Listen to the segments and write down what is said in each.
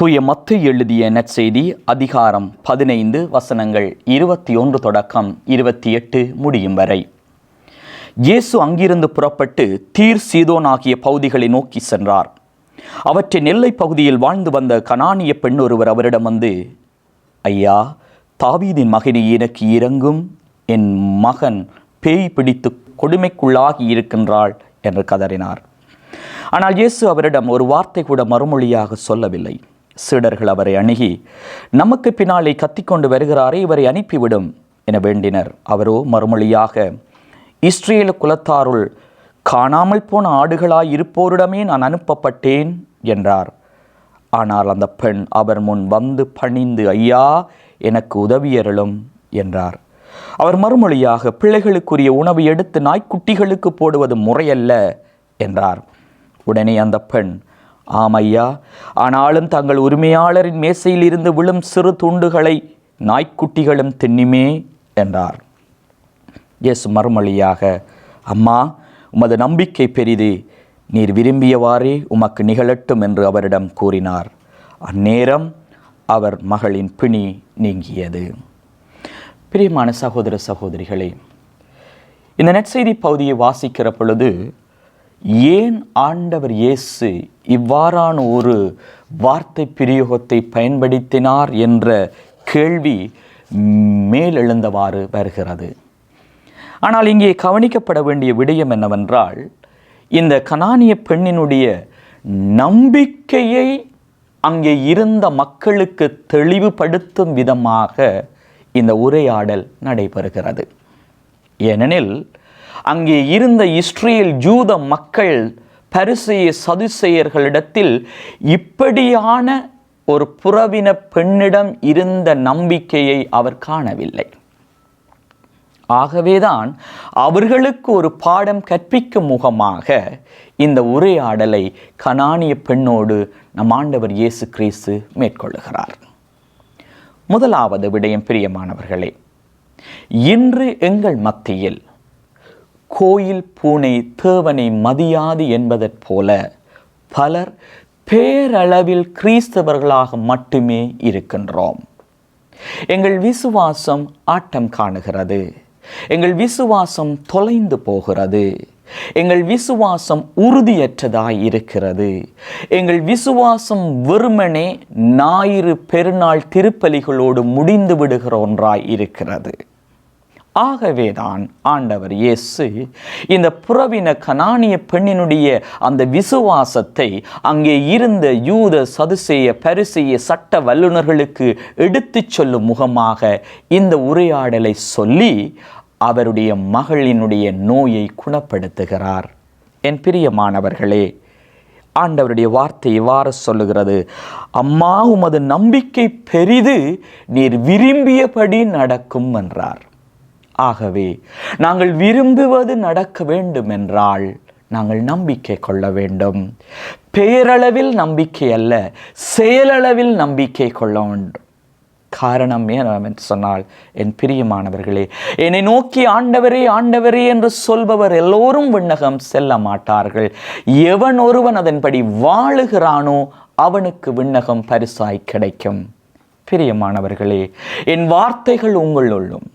தூய மத்து எழுதிய நற்செய்தி அதிகாரம் பதினைந்து வசனங்கள் இருபத்தி ஒன்று தொடக்கம் இருபத்தி எட்டு முடியும் வரை. இயேசு அங்கிருந்து புறப்பட்டு தீர் சீதோன் ஆகிய பகுதிகளை நோக்கி சென்றார். அவற்றின் எல்லைப் பகுதியில் வாழ்ந்து வந்த கனானிய பெண் ஒருவர் அவரிடம் வந்து ஐயா தாவீதின் மகனை எனக்கு இறங்கும் என் மகன் பேய் பிடித்து கொடுமைக்குள்ளாகி இருக்கின்றாள் என்று கதறினார். ஆனால் இயேசு அவரிடம் ஒரு வார்த்தை கூட மறுமொழியாக சொல்லவில்லை. சீடர்கள் அவரை அணுகி நமக்கு பின்னாலே கத்திக்கொண்டு வருகிறாரே இவரை அனுப்பிவிடும் என வேண்டினர். அவரோ மறுமொழியாக இஸ்ரேல் குலத்தாருள் காணாமல் போன ஆடுகளாய் இருப்போரிடமே நான் அனுப்பப்பட்டேன் என்றார். ஆனால் அந்த பெண் அவர் முன் வந்து பணிந்து ஐயா எனக்கு உதவியருளும் என்றார். அவர் மறுமொழியாக பிள்ளைகளுக்குரிய உணவு எடுத்து நாய்க்குட்டிகளுக்கு போடுவது முறையல்ல என்றார். உடனே அந்த பெண் ஆமையா? ஆனாலும் தங்கள் உரிமையாளரின் மேசையில் இருந்து விழும் சிறு துண்டுகளை நாய்க்குட்டிகளும் தின்னிமே என்றார். இயேசு மறுமொழியாக அம்மா உமது நம்பிக்கை பெரிது. நீர் விரும்பியவாறே உமக்கு நிகழட்டும் என்று அவரிடம் கூறினார். அந்நேரம் அவர் மகளின் பிணி நீங்கியது. பிரியமான சகோதர சகோதரிகளே இந்த நற்செய்தி பகுதியை வாசிக்கிற பொழுது ஏன் ஆண்டவர் இயேசு இவ்வாறான ஒரு வார்த்தை பிரயோகத்தை பயன்படுத்தினார் என்ற கேள்வி மேலெழுந்தவாறு வருகிறது. ஆனால் இங்கே கவனிக்கப்பட வேண்டிய விடயம் என்னவென்றால் இந்த கனானிய பெண்ணினுடைய நம்பிக்கையை அங்கே இருந்த மக்களுக்கு தெளிவுபடுத்தும் விதமாக இந்த உரையாடல் நடைபெறுகிறது. ஏனெனில் அங்கே இருந்த இஸ்ரேல் ஜூத மக்கள் பரிசெய சதுசெயர்களிடத்தில் இப்படியான ஒரு புறவின பெண்ணிடம் இருந்த நம்பிக்கையை அவர் காணவில்லை. ஆகவேதான் அவர்களுக்கு ஒரு பாடம் கற்பிக்கும் முகமாக இந்த உரையாடலை கனானிய பெண்ணோடு நம் ஆண்டவர் இயேசு கிறிஸ்து மேற்கொள்ளுகிறார். முதலாவது விடயம் பிரியமானவர்களே இன்று எங்கள் மத்தியில் கோயில் பூனை தேவனை மதியாது என்பதற் போல பலர் பேரளவில் கிறிஸ்தவர்களாக மட்டுமே இருக்கின்றோம். எங்கள் விசுவாசம் ஆட்டம் காணுகிறது. எங்கள் விசுவாசம் தொலைந்து போகிறது. எங்கள் விசுவாசம் உறுதியற்றதாய் இருக்கிறது. எங்கள் விசுவாசம் வெறுமனே ஞாயிறு பெருநாள் திருப்பலிகளோடு முடிந்து விடுகிற ஒன்றாய் இருக்கிறது. ஆகவேதான் ஆண்டவர் இயேசு இந்த புறவின கனானிய பெண்ணினுடைய அந்த விசுவாசத்தை அங்கே இருந்த யூத சதுசேய பரிசெய சட்ட வல்லுநர்களுக்கு எடுத்துச் சொல்லும் முகமாக இந்த உரையாடலை சொல்லி அவருடைய மகளினுடைய நோயை குணப்படுத்துகிறார். என் பிரியமானவர்களே ஆண்டவருடைய வார்த்தை இவ்வாறு சொல்லுகிறது. அம்மா உமது நம்பிக்கை பெரிது நீர் விரும்பியபடி நடக்கும் என்றார். ஆகவே நாங்கள் விரும்புவது நடக்க வேண்டும் என்றால் நாங்கள் நம்பிக்கை கொள்ள வேண்டும். பேரளவில் நம்பிக்கை அல்ல செயலளவில் நம்பிக்கை கொள்ள வேண்டும். காரணம் ஏன் சொன்னால் என் பிரியமானவர்களே என்னை நோக்கி ஆண்டவரே ஆண்டவரே என்று சொல்பவர் எல்லோரும் விண்ணகம் செல்ல மாட்டார்கள். எவன் ஒருவன் அதன்படி வாழுகிறானோ அவனுக்கு விண்ணகம் பரிசாய் கிடைக்கும். பிரியமானவர்களே என் வார்த்தைகள் உங்களுள்ளும்.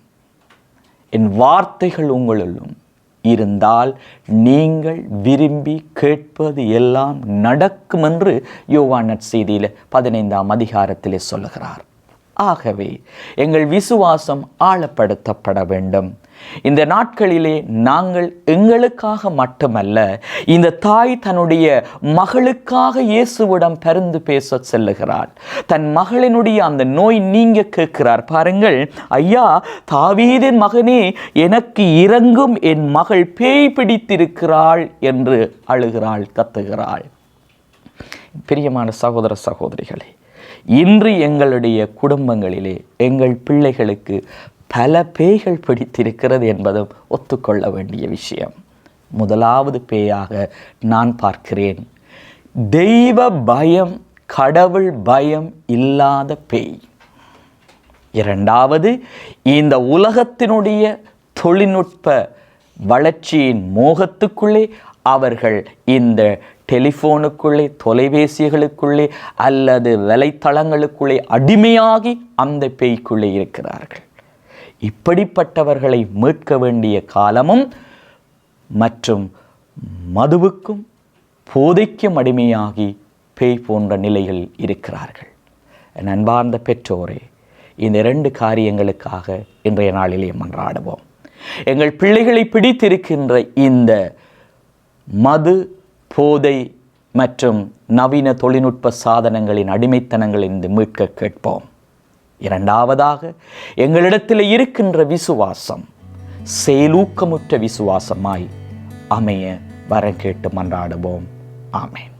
என் வார்த்தைகள் உங்களுள்ளும். இருந்தால் நீங்கள் விரும்பி கேட்பது எல்லாம் நடக்கும் என்று யோவான் செய்தியில் பதினைந்தாம் அதிகாரத்திலே சொல்லுகிறார். ஆகவே எங்கள் விசுவாசம் ஆழப்படுத்தப்பட வேண்டும். இந்த நாட்களிலே நாங்கள் எங்களுக்காக மட்டுமல்ல இந்த தாய் தன்னுடைய மகளுக்காக இயேசுவிடம் பருந்து பேச செல்லுகிறாள். தன் மகளினுடைய அந்த நோய் நீங்க கேட்கிறார். பாருங்கள் ஐயா தாவீதின் மகனே எனக்கு இறங்கும் என் மகள் பேய் பிடித்திருக்கிறாள் என்று அழுகிறாள் கத்துகிறாள். பிரியமான சகோதர சகோதரிகளே இன்று எங்களுடைய குடும்பங்களிலே எங்கள் பிள்ளைகளுக்கு பல பேய்கள் பிடித்திருக்கிறது என்பதும் ஒத்துக்கொள்ள வேண்டிய விஷயம். முதலாவது பேயாக நான் பார்க்கிறேன். தெய்வ பயம் கடவுள் பயம் இல்லாத பேய். இரண்டாவது இந்த உலகத்தினுடைய தொழில்நுட்ப வளர்ச்சியின் மோகத்துக்குள்ளே அவர்கள் இந்த டெலிஃபோனுக்குள்ளே தொலைபேசிகளுக்குள்ளே அல்லது வலைத்தளங்களுக்குள்ளே அடிமையாகி அந்த பேய்க்குள்ளே இருக்கிறார்கள். இப்படிப்பட்டவர்களை மீட்க வேண்டிய காலமும் மற்றும் மதுவுக்கும் போதைக்கும் அடிமையாகி பேய் போன்ற நிலையில் இருக்கிறார்கள். என் அன்பார்ந்த பெற்றோரே இந்த இரண்டு காரியங்களுக்காக இன்றைய நாளிலே மன்றாடுவோம். எங்கள் பிள்ளைகளை பிடித்திருக்கின்ற இந்த மது போதை மற்றும் நவீன தொழில்நுட்ப சாதனங்களின் அடிமைத்தனங்களிலிருந்து மீட்க கேட்போம். இரண்டாவதாக எங்களிடத்தில் இருக்கின்ற விசுவாசம் செயலூக்கமுற்ற விசுவாசமாய் அமைய வர கேட்டு மன்றாடுவோம். ஆமேன்.